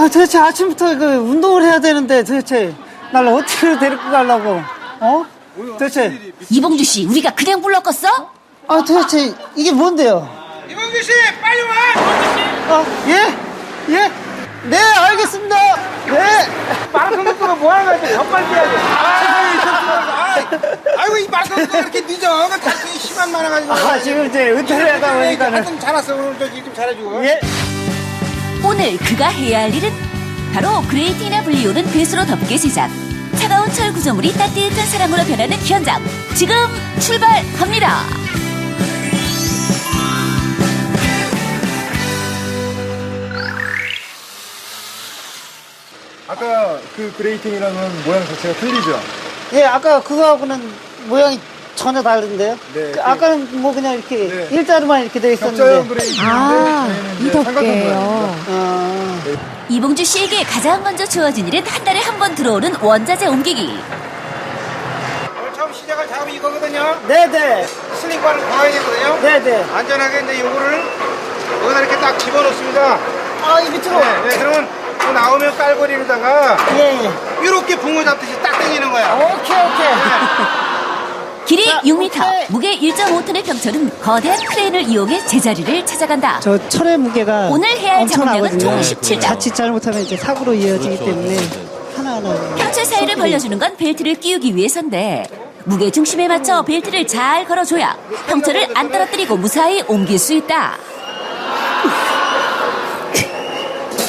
아, 도대체 아침부터 그 운동을 해야 되는데 도대체 날 어떻게 데리고 가려고? 어? 도대체, 이봉주 씨, 우리가 그냥 불렀겠어? 아, 도대체 이게 뭔데요? 이봉규 씨 빨리 와! 아, 예? 예? 네, 알겠습니다. 네. 마라톤 속도가 뭐 하는 거야? 더 빨리 해야지. 아이, 아이고 이 마라톤 속도가 이렇게 늦어. 그 탈승이 심한 많아가지고. 아, 지금 이제 은퇴를 하다 보니까는. 하여튼 잘 왔어. 오늘 저기 좀 잘해주고. 예? 오늘 그가 해야 할 일은 바로 그레이팅이나 분리오는 배수로 덮개 제작. 차가운 철 구조물이 따뜻한 사랑으로 변하는 현장. 지금 출발합니다. 아까 그 그레이팅이랑은 모양 자체가 틀리죠? 예, 아까 그거하고는 모양이 전혀 다른데요? 네, 그 그- 아까는 뭐 그냥 이렇게 네. 일자로만 이렇게 돼 격자형 있었는데. 그레이팅인데 아, 저희는 이 이제 삼각형 덮개예요. 아, 이봉주 씨에게 가장 먼저 주어진 일은 한 달에 한 번 들어오는 원자재 옮기기. 오늘 처음 시작할 작업이 이거거든요. 네네. 슬링바를 걸어야 되거든요. 네네. 안전하게 이제 요거를 여기다 이렇게 딱 집어넣습니다. 아, 이 밑으로. 네, 네, 그러면 또 나오면 깔고리로다가 예, 예. 이렇게 붕어 잡듯이 딱 당기는 거야. 오케이, 오케이. 길이 자, 6m, 오케이. 무게 1.5톤의 병철은 거대한 크레인을 이용해 제자리를 찾아간다. 저 철의 무게가 오늘 해야 할. 작업량은 총 17장. 자칫 잘못하면 이제 사고로 이어지기 때문에 하나하나 평철 사이를 벌려주는 건 벨트를 끼우기 위해서인데 무게 중심에 맞춰 벨트를 잘 걸어줘야 평철을 안 떨어뜨리고 무사히 옮길 수 있다.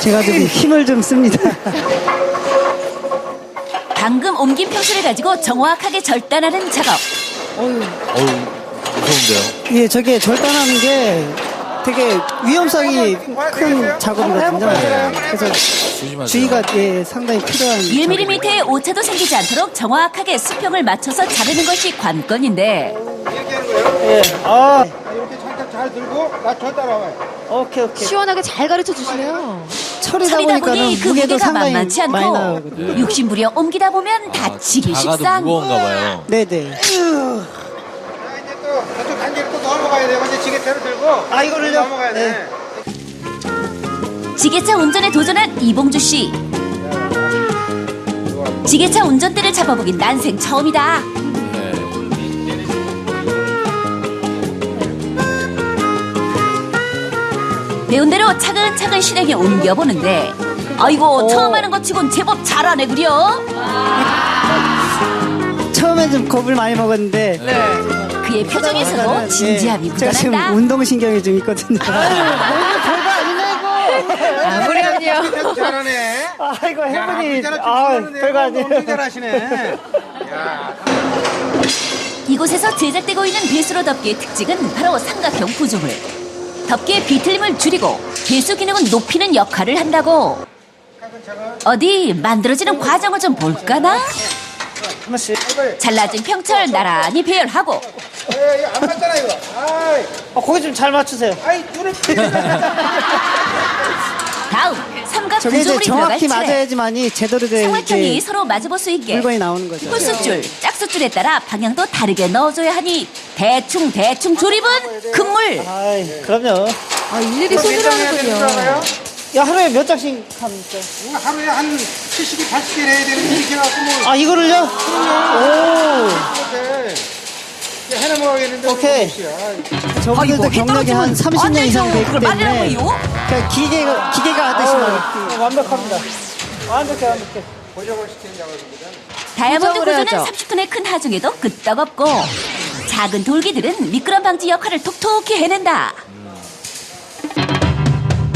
제가 좀 힘을 좀 씁니다. 방금 옮긴 평철을 가지고 정확하게 절단하는 작업. 어우, 무서운데요? 예, 저게 절단하는 게 되게 위험성이 큰 작업이거든요. 그래서 조심하세요. 주의가 예, 상당히 필요한. 1mm의 오차도 생기지 않도록 정확하게 수평을 맞춰서 자르는 것이 관건인데 이렇게 하는 거예요. 예, 아, 이렇게 살짝 잘 들고 나 저 따라와요. 오케이, 오케이. 시원하게 잘 가르쳐 주시네요. 철이다 철이다 보니까는 보니 그 무게도 무게가 상당히 만만치 많이 않고 나오거든요. 욕심부려 옮기다 보면 다치기 작아도 십상. 무거운가 봐요. 네네. 자 이제 또 저쪽 단계를 또 넘어가야 돼요. 이제 지게차를 들고. 아, 이거를요? 넘어가야 돼. 네. 지게차 운전에 도전한 이봉주 씨. 지게차 운전대를 잡아보긴 난생 처음이다. 배운 대로 차근차근 실행에 옮겨보는데 아이고 처음 하는 것 치곤 제법 잘하네 그려 처음에 좀 겁을 많이 먹었는데. 그의 표정에서도 진지함이 예, 제가 지금 묻어난다 운동신경이 좀 있거든요. 별거 아니네, 이거. 아무렴요. 그래도 잘하네. 아이고, 해보니. 야, 아, 아, 별거 아니에요. 엄청 잘하시네. 야, 이곳에서 제작되고 있는 배수로 덮개의 특징은 바로 삼각형 구조물 덮개의 비틀림을 줄이고 배수 기능은 높이는 역할을 한다고 어디 만들어지는 과정을 좀 볼까나? 한 번씩. 잘라진 평철 나란히 배열하고 에, 안 맞잖아 이거. 어, 거기 좀 잘 맞추세요. 아이 눈을. 다음 삼각 저게 이제 구조물이 들어갈 정확히 차례 맞아야지만이 제대로 된 삼각형이 이제 서로 마주볼 수 있게 물건이 나오는 거죠. 홀수줄, 짝수줄에 따라 방향도 다르게 넣어줘야 하니 대충 대충 조립은 금물. 아이, 그럼요. 아, 일일이 손으로 하는군요. 야, 하루에 몇 장씩 합니까? 이거 하루에 한 70개, 80개 해야 되는데 이렇게 해갖고 뭐. 아, 이거를요? 오, 이렇게 해나 먹어야겠는데. 오케이. 저분들도 경력이 한 30년 이상 그걸 때문에 말이라고요? 그냥 기계가, 기계가 하듯이 막 완벽합니다. 완벽해, 완벽해. 고정을 시키는 작업입니다. 다이아몬드 고정을 구조는 해야죠. 30톤의 큰 하중에도 끄떡없고 작은 돌기들은 미끄럼 방지 역할을 톡톡히 해낸다.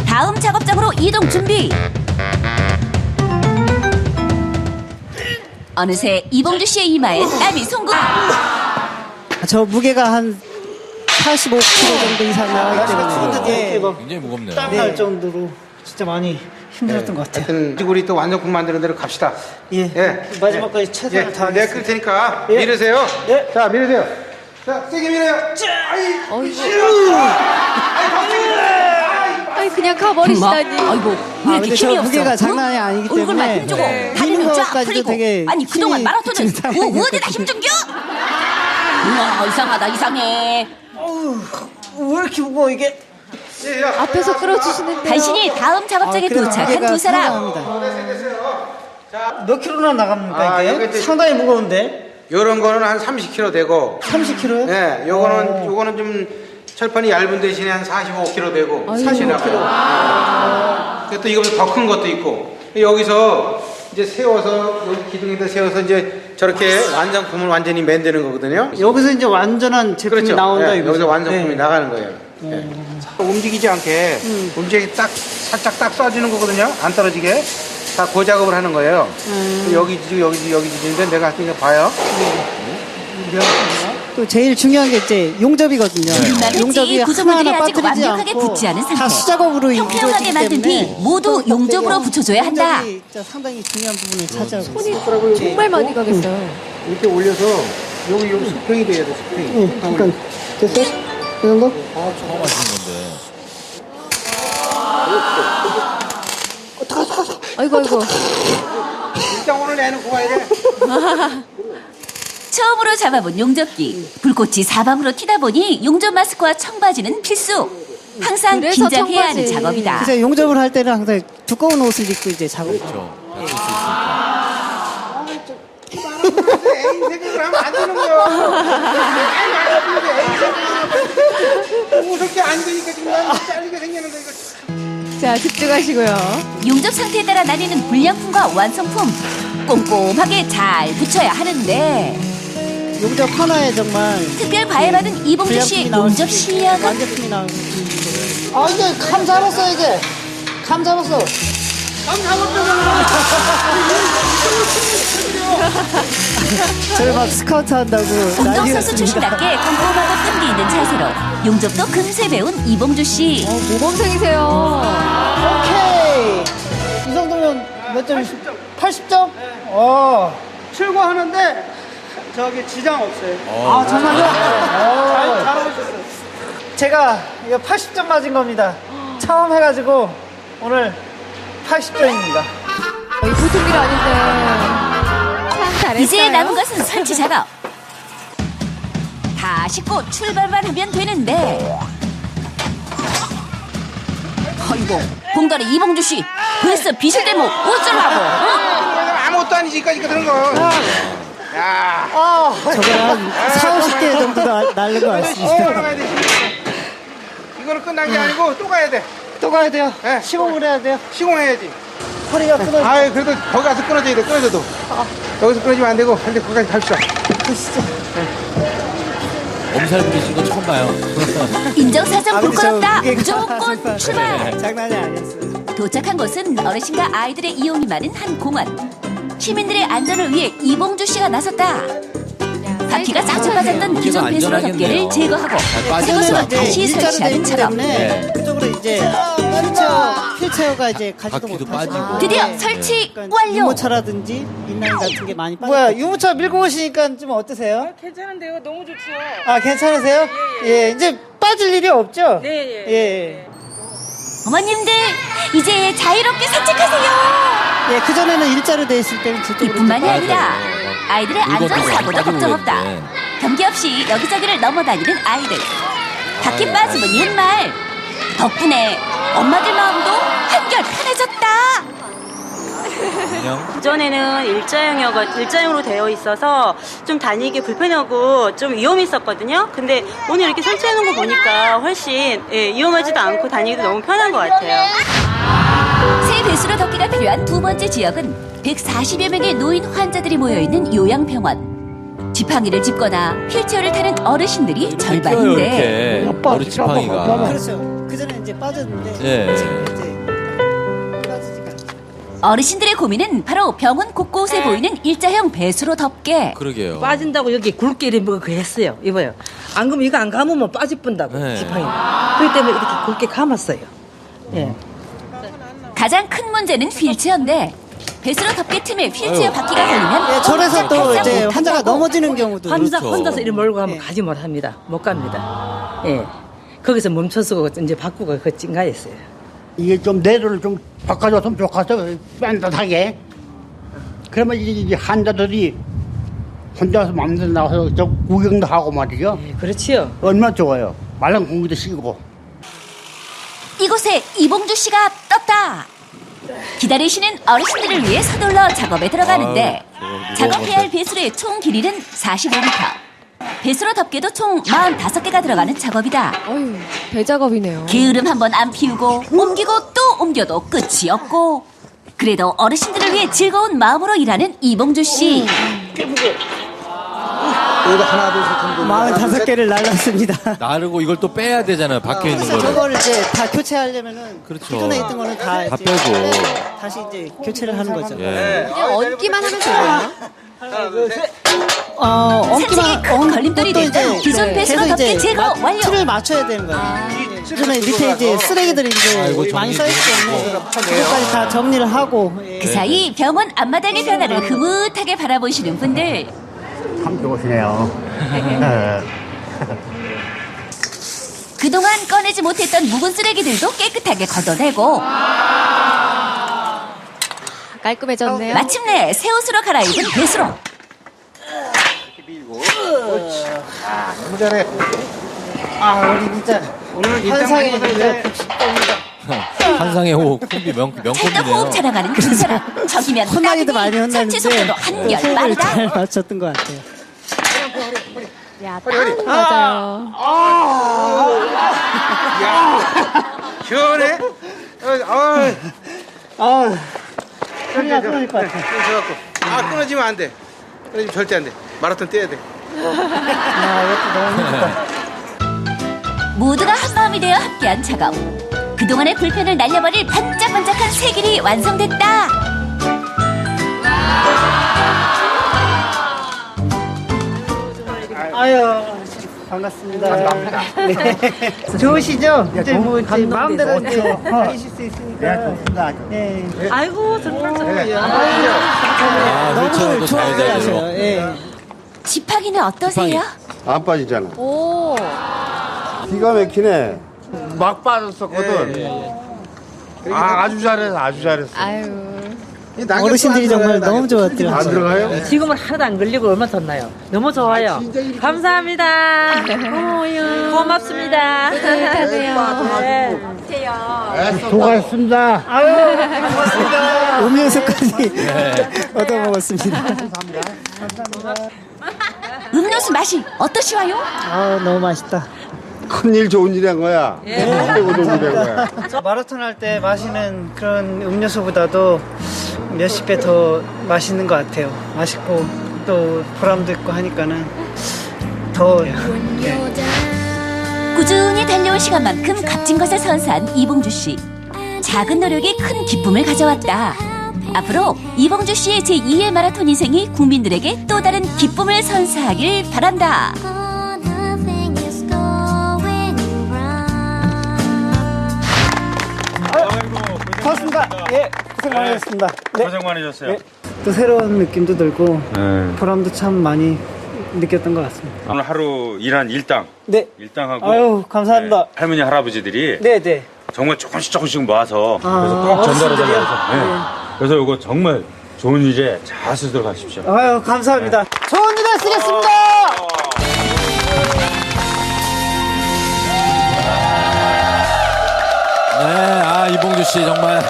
다음 작업장으로 이동 준비. 어느새 이봉주 씨의 이마에 땀이 송구. 저 무게가 한 85kg 정도 이상 나가기 때문에 예, 굉장히 무겁네요. 땀 날 정도로 진짜 많이 힘들었던 것 같아요. 하여튼 우리 또 완성품 만드는 대로 갑시다. 예, 예. 마지막까지 예, 최선을 내가 끌 다하겠습니다. 테니까 예. 밀으세요. 예. 자, 밀으세요. 자, 세게 밀어요. 아이, 아니, 그냥 가버리시다니. 아이고 왜 아, 이렇게 근데 저 힘이 없어? 무게가 응? 장난이 아니기 얼굴만 때문에 힘주고 네. 다리는 힘든 쫙 것까지도 풀리고 되게 아니 그동안 힘이 마라톤은 드는 상황이었거든요. 어, 어디다 힘준겨? 우와 이상하다 이상해 왜 이렇게 무거워 이게? 앞에서 끌어주시는데요. 간신히 다음 작업장에 아, 그래도 도착한 두 사람. 상당합니다. 몇 킬로나 나갑니까 아, 이게? 이제- 상당히 무거운데 요런 거는 한 30kg 되고 30킬로요? 예, 요거는 요거는 좀 철판이 얇은 대신에 한 45kg 되고 사실 나가요. 또 이거보다 더 큰 것도 있고 여기서 이제 세워서 여기 기둥에다 세워서 이제 저렇게 완성품을 완전히 만드는 거거든요. 여기서 이제 완전한 제품이 그렇죠. 나온다 예, 이거죠? 여기서 완성품이 네. 나가는 거예요. 예. 움직이지 않게 움직이 딱 살짝 딱 쏴주는 거거든요. 안 떨어지게 다 그 작업을 하는 거예요. 여기 지지 여기 지지 여기 지지인데 내가 할테니까 봐요. 또 제일 중요한 게 이제 용접이거든요. 나는지 용접이 구조물들이 하나하나 아직 빠뜨리지 완벽하게 않고 붙지 않은 상태. 다 수작업으로 평평하게 이루어지기 만든 뒤 때문에 모두 용접으로 붙여줘야 한다. 용접이 진짜 상당히 중요한 부분을 차지하고 손이 있어요. 정말 많이 가겠어요. 이렇게 올려서 여기 여기 수평이 돼야 돼 수평이. 응, 잠깐 됐어? 이 정도? 처음 하시는 건데. 아이고 아이고. 일단 오늘 내놓고 가야 돼. 처음으로 잡아본 용접기. 불꽃이 사방으로 튀다 보니 용접 마스크와 청바지는 필수. 항상 그래서 긴장해야 하는 청바지. 작업이다. 그래서 용접을 할 때는 항상 두꺼운 옷을 입고 이제 작업. 그렇죠. 애인 생각을 하면 안 되는 거야. 아이 말도 애인 생각을 무섭게 안 되니까 지금 난 잘리게 생겼는데 이거. 자 집중하시고요. 용접 상태에 따라 나뉘는 불량품과 완성품. 꼼꼼하게 잘 붙여야 하는데 용접 하나에 정말 특별 과외받은 이봉주 씨의 용접 실력은 완제품이 있고. 아 이제 감 잡았어 이제. 감 잡았어. 저를 막 스카우트 한다고 운동선수 출신답게 꼼꼼하고 끈기 있는 자세로 용접도 금세 배운 이봉주 씨. 어, 모범생이세요. 오케이. 이 정도면 몇 점? 80점? 어. 출고하는데 저기 지장 없어요. 아 정말요? 잘 잘하셨어요. 제가 이거 80점 맞은 겁니다. 처음 해가지고 오늘 80점입니다. 어, 이 보통 일 아닌데. 참 잘했어요. 이제 남은 것은 설치 작업. 다 싣고 출발만 하면 되는데. 아이고, 공달의 이봉주 씨, 벌써 비실 대목 어쩌라고? 어? 아무것도 아니지 이거 들은 거. 야. 저거 한 4, 50개 정도 날- 날른 것 이거 같습니다. 돼. 이거는 끝난 게 아니고 또 가야 돼. 또 가야 돼요. 네. 시공을 해야 돼요. 시공해야지. 허리가 끊어져. 아유 그래도 거기 가서 끊어져야 돼 끊어져도. 여기서 끊어지면 안 되고 근데 거기까지 갑시다. 엄살 부리신 거 처음 봐요. 인정사정 아. 무게가 무조건 정말- 출발. 장난이 아니었어요. 도착한 곳은 어르신과 아이들의 이용이 많은 한 공원. 시민들의 안전을 위해 이봉주 씨가 나섰다. 바퀴가 자주 빠졌던 기존 배수로 덮개를. 제거하고 잘 빠지는 새 것으로 것 같고. 다시 설치하는. 때문에 네. 그쪽으로 이제 휠체어, 휠체어가 이제 가지도 바퀴도 못하죠. 빠지고. 드디어 네. 설치 그러니까 완료. 유모차라든지 인라인 같은 게 많이 빠져. 뭐야 유모차 밀고 오시니까 좀 어떠세요? 괜찮은데요. 너무 좋죠. 아 괜찮으세요? 예, 이제 빠질 일이 없죠? 네, 예. 예. 어머님들 이제 자유롭게 산책하세요. 예, 그 전에는 일자로 돼 있을 때는 저쪽으로 이뿐만이 아니라. 아이들의 안전 사고도 걱정 없다. 그랬는데. 경계 없이 여기저기를 넘어다니는 아이들. 바퀴 빠지면 옛말. 덕분에 엄마들 마음도 한결 편해졌다. 그전에는 일자형이어 일자형으로 되어 있어서 좀 다니기 불편하고 좀 위험했었거든요. 근데 오늘 이렇게 설치해 놓은 거 보니까 훨씬 예, 위험하지도 않고 다니기도 너무 편한 것 같아요. 새 배수로 덮기가 필요한 두 번째 지역은 140여 명의 노인 환자들이 모여있는 요양병원. 지팡이를 짚거나 휠체어를 타는 어르신들이 절반인데 이렇게 머리 지팡이가. 그렇죠. 그 전에 이제 빠졌는데 예. 지금 이제 빠지지가 않죠. 어르신들의 고민은 바로 병원 곳곳에 보이는 일자형 배수로 덮개. 그러게요. 빠진다고 여기 굵게 이렇게 뭐 그랬어요. 이봐요. 안 그러면 이거 안 감으면 빠져본다고 네. 지팡이. 그렇기 때문에 이렇게 굵게 감았어요. 예. 가장 큰 문제는 휠체어인데 배수로 덮개 틈에 휠체어 바퀴가 걸리면 예, 절에서 또 이제 환자가 못한다고. 넘어지는 경우도 혼자 그렇죠. 혼자서 이렇게 몰고 가면 예. 가지 못합니다. 못 갑니다. 예. 거기서 멈춰서 이제 바꾸고 그 찡가했어요. 이게 좀 내로를 좀 바꿔줬으면 좋겠어 뺀듯하게 그러면 이제 이제 환자들이 혼자서 마음대로 나와서 저 구경도 하고 말이죠 예, 그렇지요. 얼마나 좋아요 말랑 공기도 쉬고 이곳에 이봉주 씨가 떴다. 기다리시는 어르신들을 위해 서둘러 작업에 들어가는데 아유, 작업해야 할 배수로의 총 길이는 45m. 배수로 덮개도 총 45개가 들어가는 작업이다. 어휴, 대작업이네요. 게으름 한번 안 피우고 옮기고 또 옮겨도 끝이 없고 그래도 어르신들을 위해 즐거운 마음으로 일하는 이봉주 씨. 여기다 하나 둘셋 정도. 45개를 날랐습니다. 나르고 이걸 또 빼야 되잖아요. 박혀 있는 거를. 저거를 이제 다 교체하려면은 그렇죠. 기존에 있던 거는 다, 다 이제 빼고. 다시 이제 교체를 하는 거죠. 예. 그냥 얹기만 하면 되나요? 어, 산책이 큰 걸림돌이 또 됐다. 기존 네, 계속 덮개 이제 제거 마- 완료. 틀을 맞춰야 되는 거예요. 그러면 밑에 이제 쓰레기들이 이제 아이고, 많이 쌓였기 때문에 그것까지 다 정리를 하고 예. 그 사이 병원 앞마당의 변화를 흐뭇하게 바라보시는 분들. 참 좋으시네요. 네. 그동안 꺼내지 못했던 묵은 쓰레기들도 깨끗하게 걷어내고 깔끔해졌네요. 마침내 새 옷으로 갈아입은 배수로. 너무 잘해. 아 우리 진짜 오늘 환상의 일단 진짜 한상의 호흡 콤비 명, 찰떡 명콤비네요. 호흡 자랑하는 두 사람. 저기면 혼나기도 많이 천체 속도도 혼났는데 한결 호흡을 빠르다. 잘 맞췄던 것 같아요. 야, 딱 맞아요. 시원해? 어, 어, 아 소리가 끊어질 것 같아. 끊어져갖고. 아, 끊어지면 안 돼. 끊어지면 절대 안 돼. 마라톤 뛰어야 돼. 아 이것도 너무 힘들다. 모두가 한마음이 되어 함께한 작업. 그동안의 불편을 날려버릴 반짝반짝한 새 길이 완성됐다. 아유 반갑습니다. 네. 좋으시죠? 이제 뭐 이제 마음대로 이제 다니실 수 있으니까. 네. 아이고 정말 정말요. 아, 휠체어도 잘 좋아하세요. 되죠. 예. 지팡이는 어떠세요? 안 빠지잖아. 오, 기가 막히네. 막 빠졌었거든. 아, 아주 잘했어, 아주 잘했어. 아유. 어르신들이 정말 너무 좋았대요. 안 들어가요? 지금은 하나도 안 걸리고 얼마 덧나요. 너무 좋아요. 감사합니다. 고마워요. 고맙습니다. 따뜻하네요. 네. 수고하셨습니다. 음료수까지 얻어 먹었습니다. 음료수 맛이 어떠시와요? 아 너무 맛있다. 큰일 좋은 일한 거야. 최고 좋은 일한 거야. 마라톤 할 때 마시는 그런 음료수보다도 몇십 배 더 맛있는 것 같아요. 맛있고 또 보람도 있고 하니까는 더 네. 꾸준히 달려온 시간만큼 값진 것을 선사한 이봉주 씨. 작은 노력이 큰 기쁨을 가져왔다. 앞으로 이봉주 씨의 제2의 마라톤 인생이 국민들에게 또 다른 기쁨을 선사하길 바란다. 고맙습니다. 예, 고생 많으셨습니다. 네. 고생 많으셨어요. 네. 또 새로운 느낌도 들고 네. 보람도 참 많이 느꼈던 것 같습니다. 오늘 하루 일한 일당, 네. 일당하고 아유 감사합니다. 네, 할머니 할아버지들이 네, 네. 정말 조금씩 조금씩 모아서 아, 그래서 꼭 전달해 달라고 해서 어르신들이요? 네. 그래서 이거 정말 좋은 일에 잘 쓰도록 하십시오. 아유 감사합니다. 좋은 일에 쓰겠습니다. 아, 이봉주 씨 정말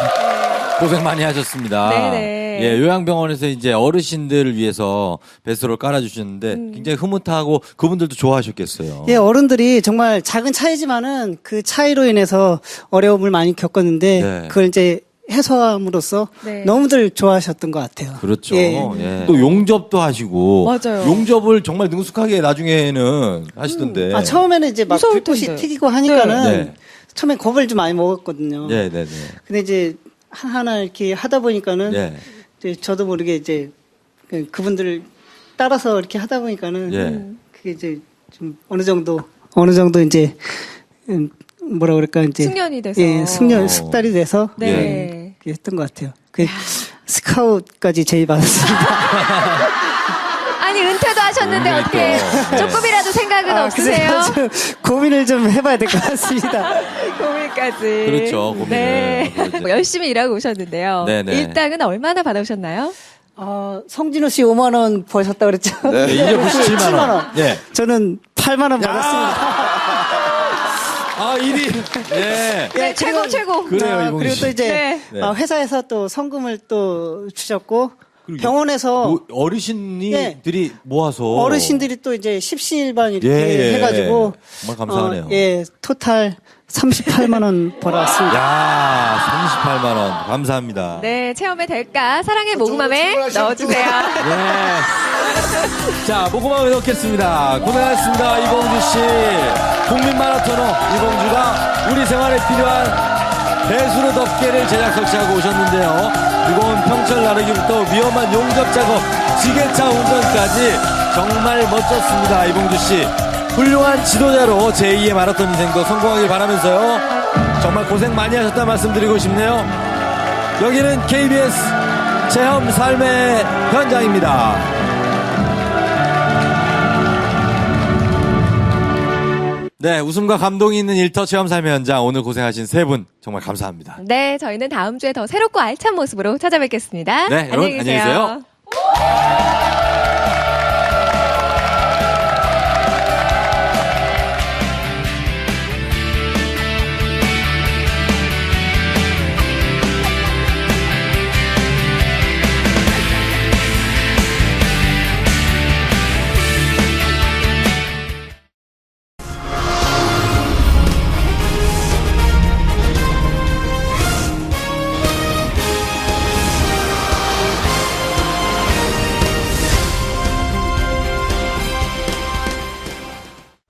고생 많이 하셨습니다. 네네. 예, 요양병원에서 이제 어르신들을 위해서 배수를 깔아주셨는데 음. 굉장히 흐뭇하고 그분들도 좋아하셨겠어요. 예, 어른들이 정말 작은 차이지만은 그 차이로 인해서 어려움을 많이 겪었는데 네. 그걸 이제 해소함으로써 네. 너무들 좋아하셨던 것 같아요. 그렇죠. 예. 예. 또 용접도 하시고. 맞아요. 용접을 정말 능숙하게 나중에는 하시던데. 아, 처음에는 이제 막 무서울 불꽃이 텐데. 튀기고 하니까는 네. 처음엔 겁을 좀 많이 먹었거든요. 네, 네, 네. 근데 이제 하나하나 이렇게 하다 보니까는 네. 이제 저도 모르게 이제 그- 그분들을 따라서 이렇게 하다 보니까는 예. 그게 이제 좀 어느 정도 어느 정도 이제 음, 뭐라 그럴까 이제 숙련이 돼서. 예, 숙련 어. 숙달이 돼서 네. 예, 했던 것 같아요. 그 스카웃까지 제의 받았습니다. 아니, 은퇴도 하셨는데 음, 어떻게 또. 조금이라도 생각은 없으세요? 아, 그래서 좀 고민을 좀 해봐야 될 것 같습니다. 고민까지. 그렇죠, 고민을. 네. 그렇죠. 뭐 열심히 일하고 오셨는데요. 네네. 일당은 얼마나 받아오셨나요? 어, 성진호 씨 5만 원 버셨다 그랬죠? 네, 1년 97만 원. 7만 원. 예. 저는 8만 원 받았습니다. 아, 1위. 네. 네, 최고, 최고. 그래요, 아, 그리고 씨. 또 이제 네. 네. 어, 회사에서 또 성금을 또 주셨고 병원에서 뭐 어르신이들이 모아서 어르신들이 또 이제 십시일반 이렇게 예, 예. 해가지고 정말 감사하네요. 어, 예, 토탈 38만 원 벌어왔습니다. 야, 38만 원. 감사합니다. 네, 체험의 될까? 사랑의 모금함에 넣어주세요. 네. 자, 모금함에 넣겠습니다. 고생하셨습니다, 이봉주 씨. 국민 마라토너 이봉주가 우리 생활에 필요한 배수로 덮개를 제작 설치하고 오셨는데요. 무거운 평철 나르기부터 위험한 용접 작업, 지게차 운전까지 정말 멋졌습니다, 이봉주 씨. 훌륭한 지도자로 제2의 마라톤 인생도 성공하길 바라면서요. 정말 고생 많이 하셨다 말씀드리고 싶네요. 여기는 KBS 체험 삶의 현장입니다. 네, 웃음과 감동이 있는 일터 체험 삶의 현장 오늘 고생하신 세 분 정말 감사합니다. 네, 저희는 다음 주에 더 새롭고 알찬 모습으로 찾아뵙겠습니다. 네, 여러분 안녕히 계세요. 계세요.